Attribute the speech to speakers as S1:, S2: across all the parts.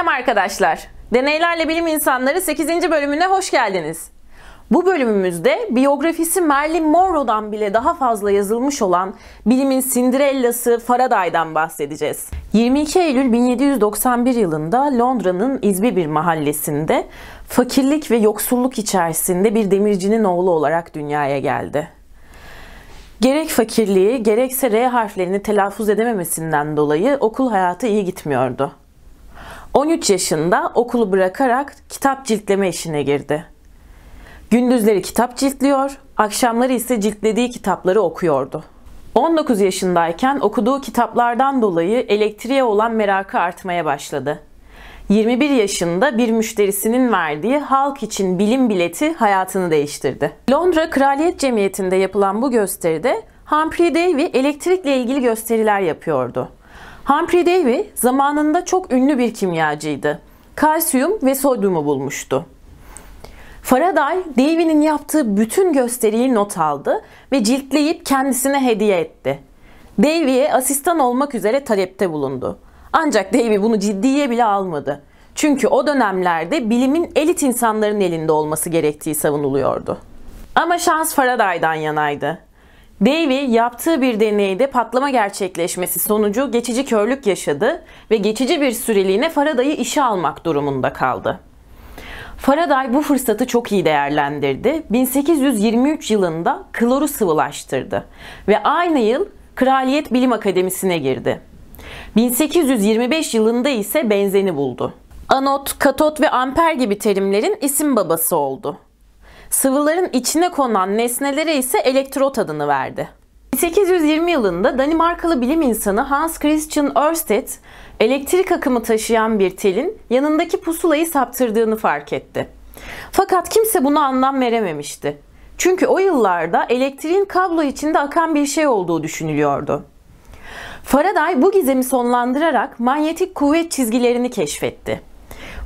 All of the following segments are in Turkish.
S1: Selam arkadaşlar. Deneylerle Bilim İnsanları 8. bölümüne hoş geldiniz. Bu bölümümüzde biyografisi Marilyn Monroe'dan bile daha fazla yazılmış olan bilimin Cinderella'sı Faraday'dan bahsedeceğiz. 22 Eylül 1791 yılında Londra'nın İzbi bir mahallesinde fakirlik ve yoksulluk içerisinde bir demircinin oğlu olarak dünyaya geldi. Gerek fakirliği gerekse R harflerini telaffuz edememesinden dolayı okul hayatı iyi gitmiyordu. 13 yaşında okulu bırakarak kitap ciltleme işine girdi. Gündüzleri kitap ciltliyor, akşamları ise ciltlediği kitapları okuyordu. 19 yaşındayken okuduğu kitaplardan dolayı elektriğe olan merakı artmaya başladı. 21 yaşında bir müşterisinin verdiği halk için bilim bileti hayatını değiştirdi. Londra Kraliyet Cemiyeti'nde yapılan bu gösteride Humphrey Davy elektrikle ilgili gösteriler yapıyordu. Humphrey Davy zamanında çok ünlü bir kimyacıydı. Kalsiyum ve sodyumu bulmuştu. Faraday, Davy'nin yaptığı bütün gösteriyi not aldı ve ciltleyip kendisine hediye etti. Davy'ye asistan olmak üzere talepte bulundu. Ancak Davy bunu ciddiye bile almadı. Çünkü o dönemlerde bilimin elit insanların elinde olması gerektiği savunuluyordu. Ama şans Faraday'dan yanaydı. Davy yaptığı bir deneyde patlama gerçekleşmesi sonucu geçici körlük yaşadı ve geçici bir süreliğine Faraday'ı işe almak durumunda kaldı. Faraday bu fırsatı çok iyi değerlendirdi. 1823 yılında kloru sıvılaştırdı ve aynı yıl Kraliyet Bilim Akademisi'ne girdi. 1825 yılında ise benzeni buldu. Anot, katot ve amper gibi terimlerin isim babası oldu. Sıvıların içine konan nesnelere ise elektrot adını verdi. 1820 yılında Danimarkalı bilim insanı Hans Christian Ørsted elektrik akımı taşıyan bir telin yanındaki pusulayı saptırdığını fark etti. Fakat kimse buna anlam verememişti. Çünkü o yıllarda elektriğin kablo içinde akan bir şey olduğu düşünülüyordu. Faraday bu gizemi sonlandırarak manyetik kuvvet çizgilerini keşfetti.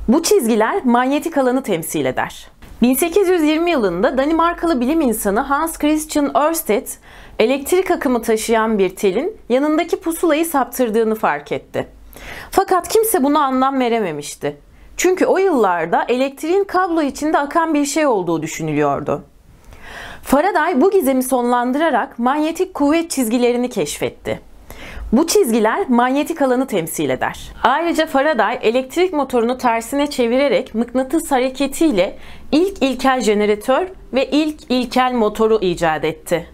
S1: Bu çizgiler manyetik alanı temsil eder. 1820 yılında Danimarkalı bilim insanı Hans Christian Ørsted elektrik akımı taşıyan bir telin yanındaki pusulayı saptırdığını fark etti. Fakat kimse buna anlam verememişti. Çünkü o yıllarda elektriğin kablo içinde akan bir şey olduğu düşünülüyordu. Faraday bu gizemi sonlandırarak manyetik kuvvet çizgilerini keşfetti. Bu çizgiler manyetik alanı temsil eder. Ayrıca Faraday elektrik motorunu tersine çevirerek mıknatıs hareketiyle ilk ilkel jeneratör ve ilk ilkel motoru icat etti.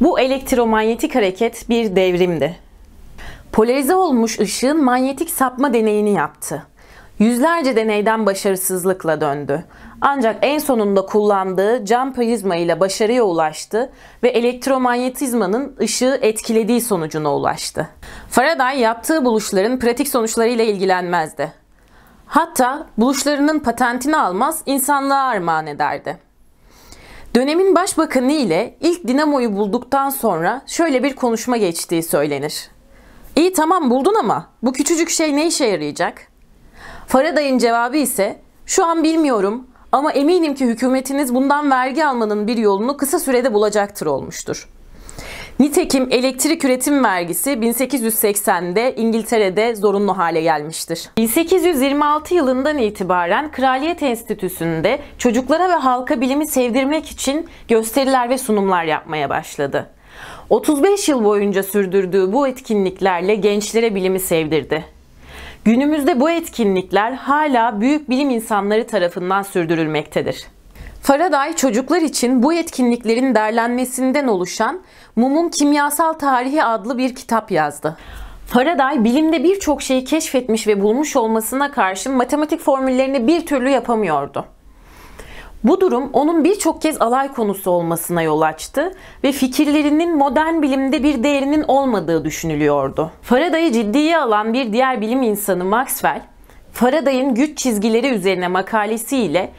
S1: Bu elektromanyetik hareket bir devrimdi. Polarize olmuş ışığın manyetik sapma deneyini yaptı. Yüzlerce deneyden başarısızlıkla döndü. Ancak en sonunda kullandığı cam prizma ile başarıya ulaştı ve elektromanyetizmanın ışığı etkilediği sonucuna ulaştı. Faraday yaptığı buluşların pratik sonuçlarıyla ilgilenmezdi. Hatta buluşlarının patentini almaz, insanlığa armağan ederdi. Dönemin başbakanı ile ilk dinamoyu bulduktan sonra şöyle bir konuşma geçtiği söylenir. İyi tamam buldun ama bu küçücük şey ne işe yarayacak? Faraday'ın cevabı ise şu an bilmiyorum ama eminim ki hükümetiniz bundan vergi almanın bir yolunu kısa sürede bulacaktır olmuştur. Nitekim elektrik üretim vergisi 1880'de İngiltere'de zorunlu hale gelmiştir. 1826 yılından itibaren Kraliyet Enstitüsü'nde çocuklara ve halka bilimi sevdirmek için gösteriler ve sunumlar yapmaya başladı. 35 yıl boyunca sürdürdüğü bu etkinliklerle gençlere bilimi sevdirdi. Günümüzde bu etkinlikler hala büyük bilim insanları tarafından sürdürülmektedir. Faraday çocuklar için bu etkinliklerin derlenmesinden oluşan Mumun Kimyasal Tarihi adlı bir kitap yazdı. Faraday bilimde birçok şeyi keşfetmiş ve bulmuş olmasına karşın matematik formüllerini bir türlü yapamıyordu. Bu durum onun birçok kez alay konusu olmasına yol açtı ve fikirlerinin modern bilimde bir değerinin olmadığı düşünülüyordu. Faraday'ı ciddiye alan bir diğer bilim insanı Maxwell, Faraday'ın güç çizgileri üzerine makalesiyle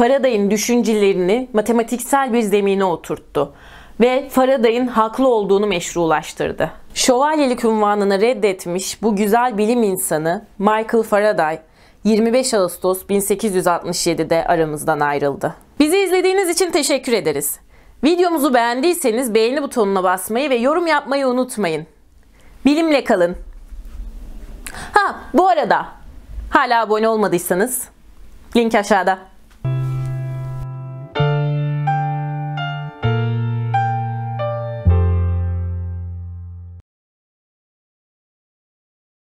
S1: Faraday'ın düşüncelerini matematiksel bir zemine oturttu ve Faraday'ın haklı olduğunu meşrulaştırdı. Şövalyelik unvanını reddetmiş bu güzel bilim insanı Michael Faraday 25 Ağustos 1867'de aramızdan ayrıldı. Bizi izlediğiniz için teşekkür ederiz. Videomuzu beğendiyseniz beğeni butonuna basmayı ve yorum yapmayı unutmayın. Bilimle kalın. Ha bu arada Hala abone olmadıysanız link aşağıda.